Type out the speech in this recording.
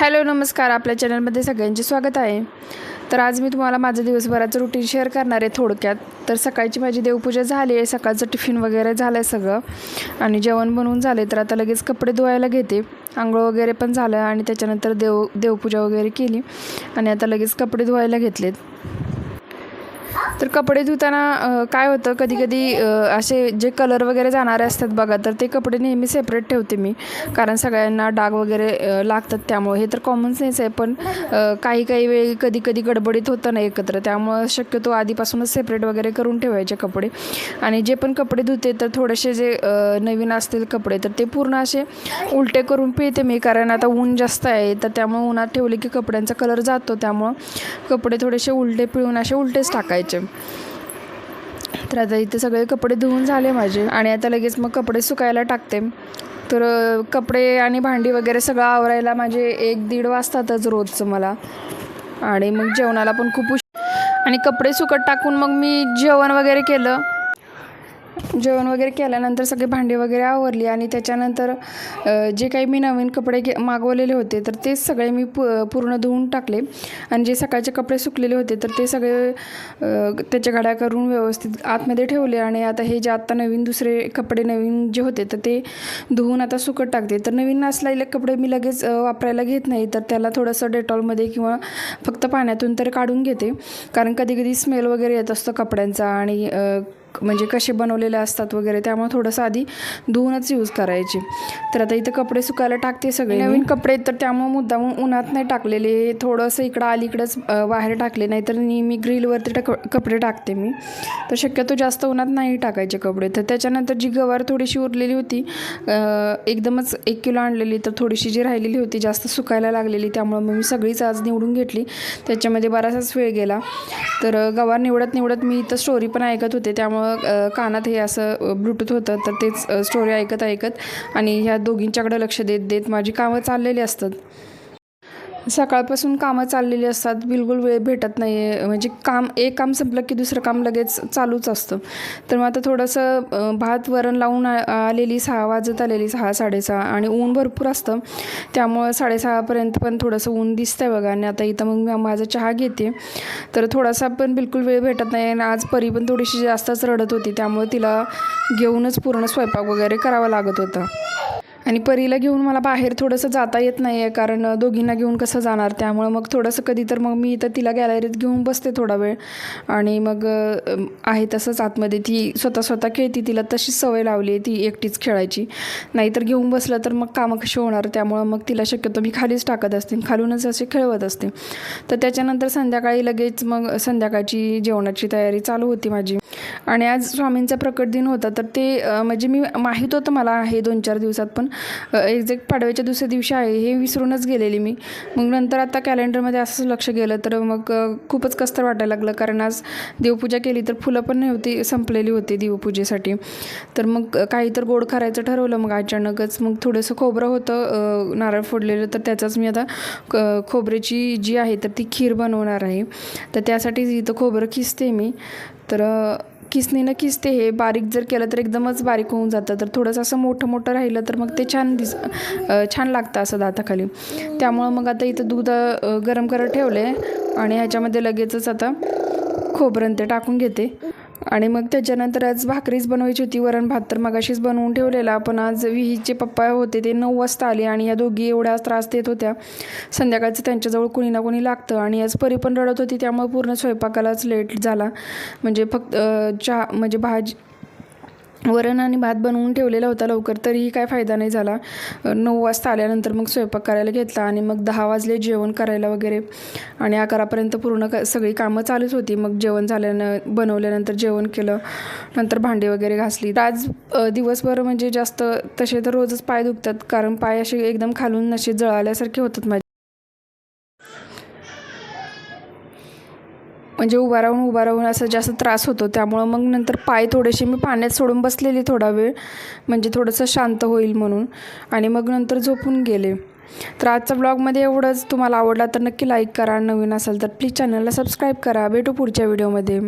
Hello नमस्कार. आपल्या चॅनलमध्ये सगळ्यांचे स्वागत आहे. तर आज मी तुम्हाला माझं दिवसभराचं रुटीन शेअर करणार आहे थोडक्यात. तर सकाळची माझी देवपूजा झाली आहे. सकाळचं टिफिन वगैरे झालं आहे सगळं. आणि जेवण बनवून झाले तर आता लगेच कपडे धुवायला घेते. आंघोळ वगैरे पण झालं आणि त्याच्यानंतर देव देवपूजा वगैरे केली. आणि आता लगेच कपडे धुवायला घेतलेत. तर कपडे धुताना काय होतं कधी कधी असे जे कलर वगैरे जाणारे असतात बघा तर ते कपडे नेहमी सेपरेट ठेवते मी. कारण सगळ्यांना डाग वगैरे लागतात त्यामुळे. हे तर कॉमन सेन्स आहे पण काही काही वेळी कधी कधी गडबडीत होतं ना एकत्र. त्यामुळं शक्यतो आधीपासूनच सेपरेट वगैरे करून ठेवायचे कपडे. आणि जे पण कपडे धुते तर थोडेसे जे नवीन असतील कपडे तर ते पूर्ण असे उलटे करून पिळते मी. कारण आता ऊन जास्त आहे तर त्यामुळे उन्हात ठेवले की कपड्यांचा कलर जातो. त्यामुळं कपडे थोडेसे उलटे पिळून असे उलटेच टाकायचे. तर आता इथे सगळे कपडे धुवून झाले माझे. आणि आता लगेच मग कपडे सुकायला टाकते. तर कपडे आणि भांडी वगैरे सगळं आवरायला माझे एक दीड वाजतातच रोजचं मला. आणि मग जेवणाला पण खूप उश आणि कपडे सुकत टाकून मग मी जेवण वगैरे केलं. जेवण वगैरे केल्यानंतर सगळे भांडे वगैरे आवरली आणि त्याच्यानंतर जे काही मी नवीन कपडे घे मागवलेले होते तर ते सगळे मी पू पूर्ण धुवून टाकले. आणि जे सकाळचे कपडे सुकलेले होते तर ते सगळे त्याच्या गाड्या करून व्यवस्थित आतमध्ये ठेवले. आणि आता हे जे आत्ता नवीन दुसरे कपडे नवीन जे होते तर ते धुवून आता सुकत टाकते. तर नवीन असलेले कपडे मी लगेच वापरायला घेत नाही तर त्याला थोडंसं डेटॉलमध्ये किंवा फक्त पाण्यातून तर काढून घेते. कारण कधी कधी स्मेल वगैरे येत असतो कपड्यांचा आणि म्हणजे कसे बनवलेले असतात वगैरे त्यामुळे थोडंसं आधी धुवूनच यूज करायचे. तर आता इथं कपडे सुकायला टाकते सगळे नवीन कपडे तर त्यामुळे मुद्दामून उन्हात नाही टाकलेले. थोडंसं इकडं अलीकडंच बाहेर टाकले नाही तर नेहमी ग्रिलवरती टाक कपडे टाकते मी. तर शक्यतो जास्त उन्हात नाही टाकायचे कपडे. तर त्याच्यानंतर जी गवार थोडीशी उरलेली होती एकदमच एक किलो आणलेली तर थोडीशी जी राहिलेली होती जास्त सुकायला लागलेली त्यामुळं मग मी सगळीच आज निवडून घेतली. त्याच्यामध्ये बराचसाच वेळ गेला. तर गवार निवडत निवडत मी इथं स्टोरी पण ऐकत होते त्यामुळं अ, कानात हे असं ब्लूटूथ होतं तर तेच स्टोरी ऐकत ऐकत आणि ह्या दोघींच्याकडं लक्ष देत देत माझी कामं चाललेली असतात. सकाळपासून कामं चाललेली असतात. बिलकुल वेळ भेटत नाही आहे म्हणजे काम एक काम संपलं की दुसरं काम लगेच चालूच असतं. तर मग आता थोडंसं भात वरण लावून आ- आलेली सहा वाजत आलेली सहा साडेसहा आणि ऊन भरपूर असतं. त्यामुळं साडेसहापर्यंत पण थोडंसं ऊन दिसतंय बघा. आणि आता इथं मग मी माझा चहा घेते. तर थोडासा पण बिलकुल वेळ भेटत नाही आणि आज परी पण थोडीशी जास्तच रडत होती. त्यामुळे तिला घेऊनच पूर्ण स्वयंपाक वगैरे करावा लागत होता. आणि परीला घेऊन मला बाहेर थोडंसं जाता येत नाही आहे कारण दोघींना घेऊन कसं जाणार त्यामुळं मग थोडंसं कधी तर मग मी इथं तिला गॅलरीत घेऊन बसते थोडा वेळ. आणि मग आहे तसंच आतमध्ये ती स्वतः स्वतः खेळती तिला तशीच सवय लावली आहे ती एकटीच खेळायची. नाहीतर घेऊन बसलं तर मग कामं कशी होणार त्यामुळं मग तिला शक्यतो मी खालीच टाकत असते खालूनच असे खेळवत असते. तर त्याच्यानंतर संध्याकाळी लगेच मग संध्याकाळची जेवणाची तयारी चालू होती माझी. आणि आज स्वामींचा प्रकट दिन होता तर ते म्हणजे मी माहीत होतं मला आहे दोन चार दिवसात पण एक्झॅक्ट पाडव्याच्या दुसऱ्या दिवशी आहे हे विसरूनच गेलेली मी. मग नंतर आता कॅलेंडरमध्ये असंच लक्ष गेलं तर मग खूपच कसतर वाटायला लागलं कारण आज देवपूजा केली तर फुलं पण नव्हती संपलेली होती देवपूजेसाठी. तर मग काही तर गोड करायचं ठरवलं मग अचानकच मग थोडंसं खोबरं होतं नारळ फोडलेलं तर त्याचाच मी आता खोबऱ्याची जी आहे तर ती खीर बनवणार आहे. तर त्यासाठी इथं खोबरं खिसते मी. तर किसनीनं किसते हे बारीक जर केलं तर एकदमच बारीक होऊन जातं. तर थोडंसं असं मोठं मोठं राहिलं तर मग ते छान दिस छान लागतं असं दाताखाली. त्यामुळं मग आता इथं दूध गरम करत ठेवलं आहे आणि ह्याच्यामध्ये लगेचच आता खोबरं ते टाकून घेते. आणि मग त्याच्यानंतर आज भाकरीच बनवायची होती वरण भात तर मगाशीच बनवून ठेवलेला. पण आज विहीचे पप्पा होते ते नऊ वाजता आले आणि या दोघी एवढ्या त्रास देत होत्या. संध्याकाळचं त्यांच्याजवळ कोणी ना कोणी लागतं आणि आज परी पण रडत होती त्यामुळे पूर्ण स्वयंपाकालाच लेट झाला. म्हणजे फक्त चहा म्हणजे भाजी वरण आणि भात बनवून ठेवलेला होता लवकर तरीही काय फायदा नाही झाला. नऊ वाजता आल्यानंतर मग स्वयंपाक करायला घेतला आणि मग दहा वाजले जेवण करायला वगैरे. आणि अकरापर्यंत पूर्ण क सगळी कामं चालूच होती. मग जेवण झाल्यानं बनवल्यानंतर जेवण केलं. नंतर भांडी वगैरे घासली. आज दिवसभर म्हणजे जास्त तसे तर रोजच पाय दुखतात. कारण पाय असे एकदम खालून असे जळाल्यासारखे होतात माझे. म्हणजे उभा राहून उभा राहून असं जास्त त्रास होतो. त्यामुळं मग नंतर पाय थोडेसे मी पाण्यात सोडून बसलेली थोडा वेळ. म्हणजे थोडंसं शांत होईल म्हणून. आणि मग नंतर झोपून गेले. तर आजचा ब्लॉगमध्ये एवढंच. तुम्हाला आवडला तर नक्की लाईक करा. नवीन असाल तर प्लीज चॅनलला सबस्क्राईब करा. भेटू पुढच्या व्हिडिओमध्ये.